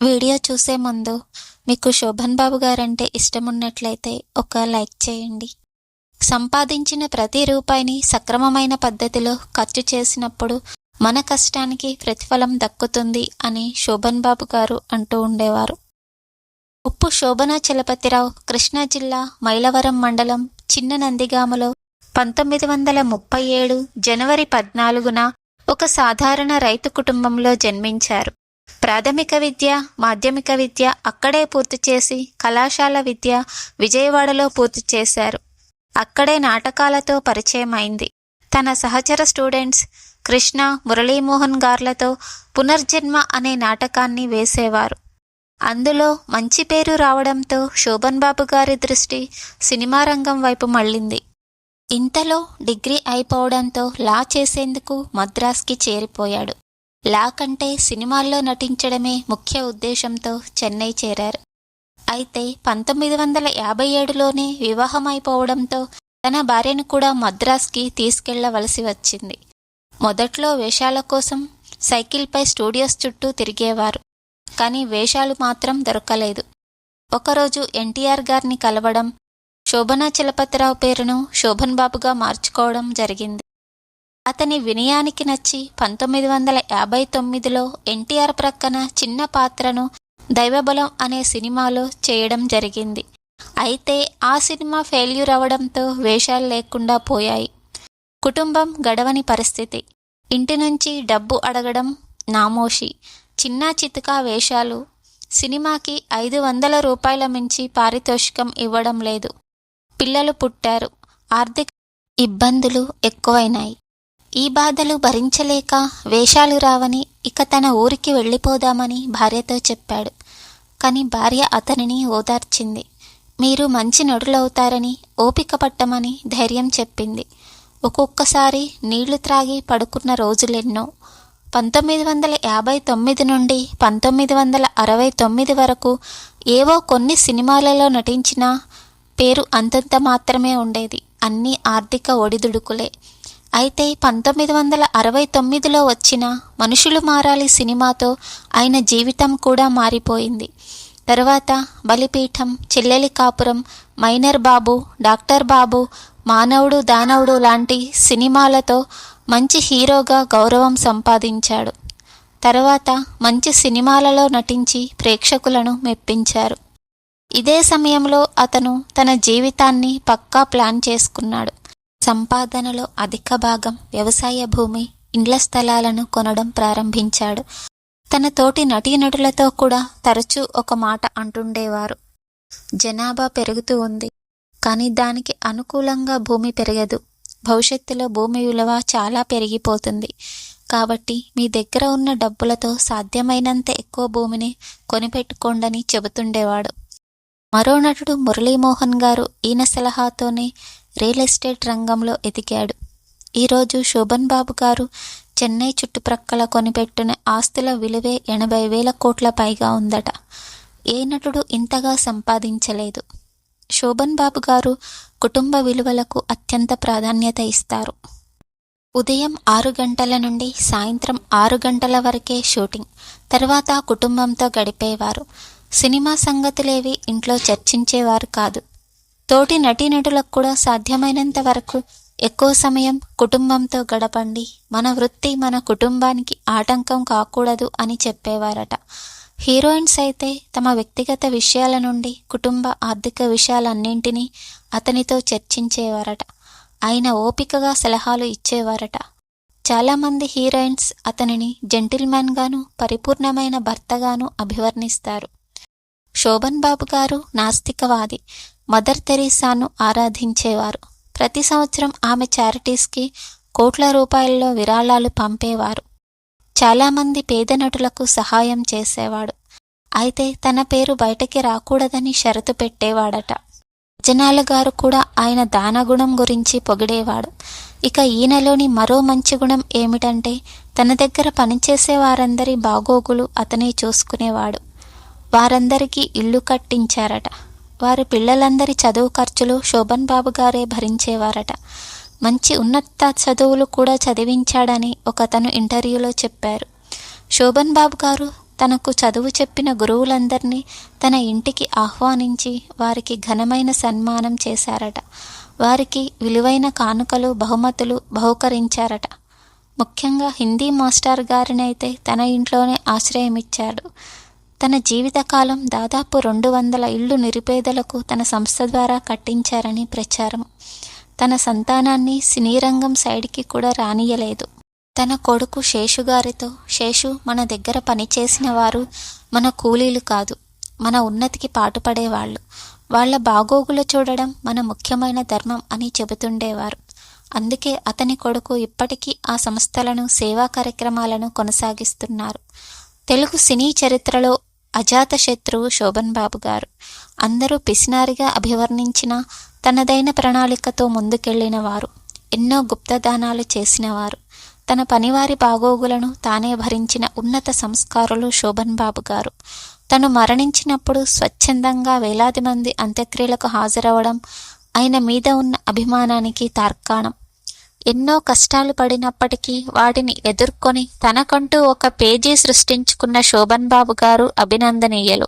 Video చూసే ముందు మీకు శోభన్ బాబు గారంటే ఇష్టం ఉన్నట్లయితే ఒక లైక్ చేయండి. సంపాదించిన ప్రతి రూపాయిని సక్రమమైన పద్ధతిలో ఖర్చు చేసినప్పుడు మన కష్టానికి ప్రతిఫలం దక్కుతుంది అని శోభన్ బాబు గారు అంటూ ఉండేవారు. ఉప్పు శోభన చలపతిరావు కృష్ణా జిల్లా మైలవరం మండలం చిన్న నందిగామలో పంతొమ్మిది వందల ముప్పై ఏడు జనవరి పద్నాలుగున ఒక సాధారణ రైతు కుటుంబంలో జన్మించారు. ప్రాథమిక విద్య మాధ్యమిక విద్య అక్కడే పూర్తి చేసి కళాశాల విద్య విజయవాడలో పూర్తి చేశారు. అక్కడే నాటకాలతో పరిచయం అయింది తన సహచర స్టూడెంట్స్ కృష్ణ మురళీమోహన్ గార్లతో పునర్జన్మ అనే నాటకాన్ని వేసేవారు. అందులో మంచి పేరు రావడంతో శోభన్ బాబు గారి దృష్టి సినిమా రంగం వైపు మళ్ళింది. ఇంతలో డిగ్రీ అయిపోవడంతో లా చేసేందుకు మద్రాస్కి చేరిపోయాడు. లా కంటే సినిమాల్లో నటించడమే ముఖ్య ఉద్దేశంతో చెన్నై చేరారు. అయితే పంతొమ్మిది వందల యాభై ఏడులోనే వివాహం అయిపోవడంతో తన భార్యను కూడా మద్రాస్కి తీసుకెళ్ళవలసి వచ్చింది. మొదట్లో వేషాల కోసం సైకిల్పై స్టూడియోస్ చుట్టూ తిరిగేవారు. కానీ వేషాలు మాత్రం దొరకలేదు. ఒకరోజు ఎన్టీఆర్ గారిని కలవడం శోభనా చలపతిరావు పేరును శోభన్ బాబుగా మార్చుకోవడం జరిగింది. అతని వినయానికి నచ్చి పంతొమ్మిది వందల యాభై తొమ్మిదిలో ఎన్టీఆర్ ప్రక్కన చిన్న పాత్రను దైవబలం అనే సినిమాలో చేయడం జరిగింది. అయితే ఆ సినిమా ఫెయిల్యూర్ అవడంతో వేషాలు లేకుండా పోయాయి. కుటుంబం గడవని పరిస్థితి. ఇంటి నుంచి డబ్బు అడగడం నామోషి. చిన్న చితకా వేషాలు. సినిమాకి ఐదు వందల రూపాయల మించి పారితోషికం ఇవ్వడం లేదు. పిల్లలు పుట్టారు. ఆర్థిక ఇబ్బందులు ఎక్కువైనాయి. ఈ బాధలు భరించలేక వేషాలు రావని ఇక తన ఊరికి వెళ్ళిపోదామని భార్యతో చెప్పాడు. కానీ భార్య అతనిని ఓదార్చింది. మీరు మంచి నడులవుతారని ఓపిక పట్టమని ధైర్యం చెప్పింది. ఒక్కొక్కసారి నీళ్ళు త్రాగి పడుకున్న రోజులెన్నో. పంతొమ్మిది వందల యాభై తొమ్మిది నుండి పంతొమ్మిది వందల అరవై తొమ్మిది వరకు ఏవో కొన్ని సినిమాలలో నటించిన పేరు అంతంత మాత్రమే ఉండేది. అన్నీ ఆర్థిక ఒడిదుడుకులే. అయితే పంతొమ్మిది వందల అరవై తొమ్మిదిలో వచ్చిన మనుషులు మారాలి సినిమాతో ఆయన జీవితం కూడా మారిపోయింది. తర్వాత బలిపీఠం చెల్లెలి కాపురం మైనర్ బాబు డాక్టర్ బాబు మానవుడు దానవుడు లాంటి సినిమాలతో మంచి హీరోగా గౌరవం సంపాదించాడు. తర్వాత మంచి సినిమాలలో నటించి ప్రేక్షకులను మెప్పించారు. ఇదే సమయంలో అతను తన జీవితాన్ని పక్కా ప్లాన్ చేసుకున్నాడు. సంపాదనలో అధిక భాగం వ్యవసాయ భూమి ఇండ్ల స్థలాలను కొనడం ప్రారంభించాడు. తన తోటి నటీనటులతో కూడా తరచూ ఒక మాట అంటుండేవారు. జనాభా పెరుగుతూ ఉంది. కానీ దానికి అనుకూలంగా భూమి పెరగదు. భవిష్యత్తులో భూమి విలువ చాలా పెరిగిపోతుంది. కాబట్టి మీ దగ్గర ఉన్న డబ్బులతో సాధ్యమైనంత ఎక్కువ భూమిని కొనిపెట్టుకోండని చెబుతుండేవాడు. మరో నటుడు మురళీమోహన్ గారు ఈయన సలహాతోనే రియల్ ఎస్టేట్ రంగంలో ఎదిగాడు. ఈరోజు శోభన్ బాబు గారు చెన్నై చుట్టుప్రక్కల కొనిపెట్టిన ఆస్తుల విలువే ఎనభై వేల కోట్ల పైగా ఉందట. ఏ నటుడు ఇంతగా సంపాదించలేదు? శోభన్ బాబు గారు కుటుంబ విలువలకు అత్యంత ప్రాధాన్యత ఇస్తారు. ఉదయం ఆరు గంటల నుండి సాయంత్రం ఆరు గంటల వరకే షూటింగ్. తర్వాత కుటుంబంతో గడిపేవారు. సినిమా సంగతులేవి ఇంట్లో చర్చించేవారు కాదు. తోటి నటీనటులకు కూడా సాధ్యమైనంత వరకు ఎక్కువ సమయం కుటుంబంతో గడపండి. మన వృత్తి మన కుటుంబానికి ఆటంకం కాకూడదు అని చెప్పేవారట. హీరోయిన్స్ అయితే తమ వ్యక్తిగత విషయాల నుండి కుటుంబ ఆర్థిక విషయాలన్నింటినీ అతనితో చర్చించేవారట. ఆయన ఓపికగా సలహాలు ఇచ్చేవారట. చాలామంది హీరోయిన్స్ అతనిని జెంటిల్మెన్గాను పరిపూర్ణమైన భర్తగాను అభివర్ణిస్తారు. శోభన్ బాబు గారు నాస్తికవాది. మదర్ తెరీసాను ఆరాధించేవారు. ప్రతి సంవత్సరం ఆమె చారిటీస్కి కోట్ల రూపాయల్లో విరాళాలు పంపేవారు. చాలామంది పేద నటులకు సహాయం చేసేవాడు. అయితే తన పేరు బయటకి రాకూడదని షరతు పెట్టేవాడట. జనాల గారు కూడా ఆయన దానగుణం గురించి పొగిడేవాడు. ఇక ఈయనలోని మరో మంచి గుణం ఏమిటంటే తన దగ్గర పనిచేసే వారందరి బాగోగులు అతనే చూసుకునేవాడు. వారందరికీ ఇల్లు కట్టించారట. వారి పిల్లలందరి చదువు ఖర్చులు శోభన్ బాబు గారే భరించేవారట. మంచి ఉన్నత చదువులు కూడా చదివించాడని ఒకతను ఇంటర్వ్యూలో చెప్పారు. శోభన్ బాబు గారు తనకు చదువు చెప్పిన గురువులందరినీ తన ఇంటికి ఆహ్వానించి వారికి ఘనమైన సన్మానం చేశారట. వారికి విలువైన కానుకలు బహుమతులు బహుకరించారట. ముఖ్యంగా హిందీ మాస్టర్ గారినైతే తన ఇంట్లోనే ఆశ్రయమిచ్చాడు. తన జీవితకాలం దాదాపు రెండు వందల ఇళ్ళు నిరుపేదలకు తన సంస్థ ద్వారా కట్టించారని ప్రచారం. తన సంతానాన్ని సినీ రంగం సైడ్కి కూడా రానియలేదు. తన కొడుకు శేషు గారితో శేషు మన దగ్గర పనిచేసిన వారు మన కూలీలు కాదు. మన ఉన్నతికి పాటుపడేవాళ్ళు వాళ్ళ బాగోగులు చూడడం మన ముఖ్యమైన ధర్మం అని చెబుతుండేవారు. అందుకే అతని కొడుకు ఇప్పటికీ ఆ సంస్థలను సేవా కార్యక్రమాలను కొనసాగిస్తున్నారు. తెలుగు సినీ చరిత్రలో అజాత శత్రువు శోభన్ బాబు గారు. అందరూ పిసినారిగా అభివర్ణించిన తనదైన ప్రణాళికతో ముందుకెళ్ళిన వారు. ఎన్నో గుప్తదానాలు చేసినవారు తన పనివారి బాగోగులను తానే భరించిన ఉన్నత సంస్కారులు శోభన్ బాబు గారు. తను మరణించినప్పుడు స్వచ్ఛందంగా వేలాది మంది అంత్యక్రియలకు హాజరవడం ఆయన మీద ఉన్న అభిమానానికి తార్కాణం. ఎన్నో కష్టాలు పడినప్పటికీ వాటిని ఎదుర్కొని తనకంటూ ఒక పేజీ సృష్టించుకున్న శోభన్ బాబు గారు అభినందనీయులు.